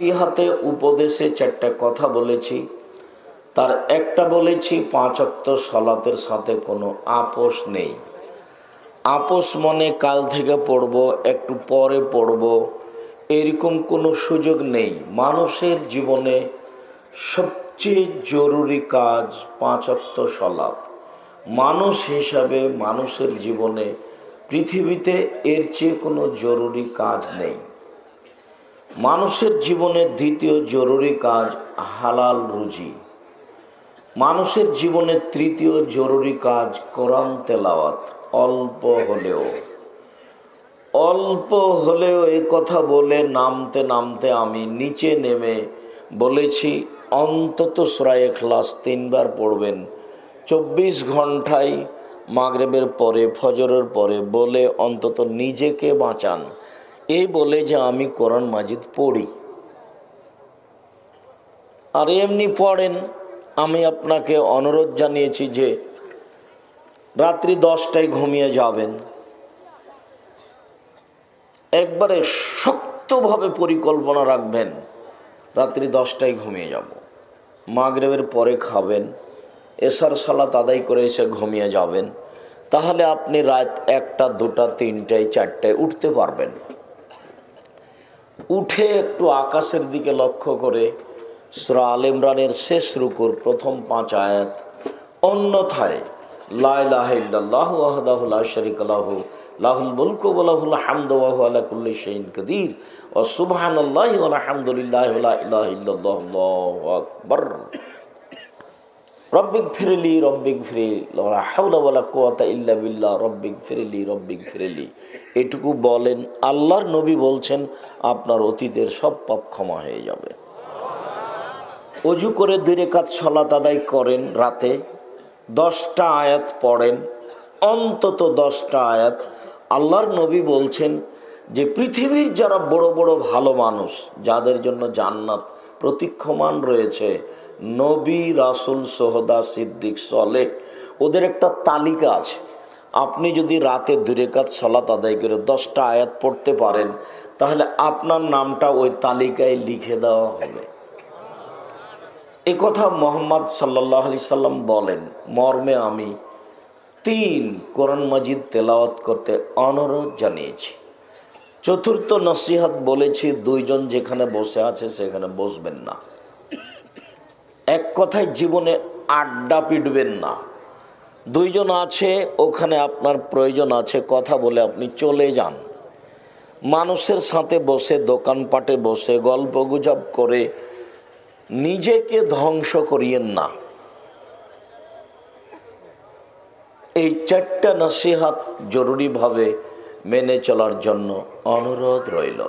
হাতে উপদেশে চারটা কথা বলেছি। তার একটা বলেছি, পাঁচ অক্ত সলাতের সাথে কোনো আপোষ নেই। আপোষ মনে কাল থেকে পড়ব, একটু পরে পড়ব। এরকম কোনো সুযোগ নেই। মানুষের জীবনে সবচেয়ে জরুরি কাজ পাঁচ অক্ত মানুষ হিসাবে মানুষের জীবনে পৃথিবীতে এর চেয়ে কোনো জরুরি কাজ নেই। মানুষের জীবনের দ্বিতীয় জরুরি কাজ হালাল রুজি। মানুষের জীবনের তৃতীয় জরুরি কাজ কোরআন তেলাওয়াত, অল্প হলেও। অল্প হলেও এ কথা বলে নামতে নামতে আমি নিচে নেমে বলেছি, অন্তত সুরায় ক্লাস তিনবার পড়বেন। চব্বিশ ঘন্টায় মাগরেবের পরে, ফজরের পরে বলে অন্তত নিজেকে বাঁচান। এই বলে যে আমি কোরআন মাজিদ পড়ি। আর এমনি পড়েন, আমি আপনাকে অনুরোধ জানিয়েছি যে রাত্রি দশটায় ঘুমিয়ে যাবেন। একবারে শক্তভাবে পরিকল্পনা রাখবেন, রাত্রি দশটায় ঘুমিয়ে যাব। মাগরেবের পরে খাবেন, এসার সালাত আদায় করে এসে ঘুমিয়ে যাবেন। তাহলে আপনি রাত একটা, দুটা, তিনটায়, চারটায় উঠতে পারবেন। উঠে একটু আকাশের দিকে লক্ষ্য করে সুরা আল ইমরানের শেষ রুকুর প্রথম পাঁচ আয়াত। অন্যথায় লাহ ওয়াহদাহুল্লাহ শরিক লাহুল মুলক ওয়ালাহুল হামদ ওয়াহু আলা কুল্লি শাইইন কাদির। ওয়া সুবহানাল্লাহি ওয়া আলহামদুলিল্লাহি ওয়া লা ইলাহা ইল্লাল্লাহু, আল্লাহু আকবার। রব্বিক ফিরলি রব্বিক বিল্লাহ রব্বিক ফিরলি রব্বিক ফিরলি এটুকু বলেন, আল্লাহর নবী বলছেন, আপনার অতীতের সব পাপ ক্ষমা হয়ে যাবে। অজু করে দুই রেখাত সলাত আদায় করেন রাতে, দশটা আয়াত পড়েন, অন্তত দশটা আয়াত। আল্লাহর নবী বলছেন যে, পৃথিবীর যারা বড় বড় ভালো মানুষ, যাদের জন্য জান্নাত প্রতীক্ষমান রয়েছে নবী রাসুল সোহদা সিদ্দিক সলেহ, ওদের একটা তালিকা আছে। আপনি যদি রাতে দুরেকাত সলাত আদায় করে দশটা আয়াত পড়তে পারেন, তাহলে আপনার নামটা ওই তালিকায় লিখে দেওয়া হবে। এ কথা মোহাম্মদ সাল্লাহ আলি সাল্লাম বলেন, মর্মে আমি তিন কোরআন মাজিদ তেলাওয়াত করতে অনুরোধ জানিয়েছি। চতুর্থ নসিহাত বলেছি, দুইজন যেখানে বসে আছে সেখানে বসবেন না। এক কথায় জীবনে আড্ডা পিটবেন না। দুইজন আছে, ওখানে আপনার প্রয়োজন আছে, কথা বলে আপনি চলে যান। মানুষের সাথে বসে, দোকানপাটে বসে, গল্প গুজব করে নিজেকে ধ্বংস করিয়েন না। এই চারটা নসিহাত জরুরিভাবে মেনে চলার জন্য অনুরোধ রইল।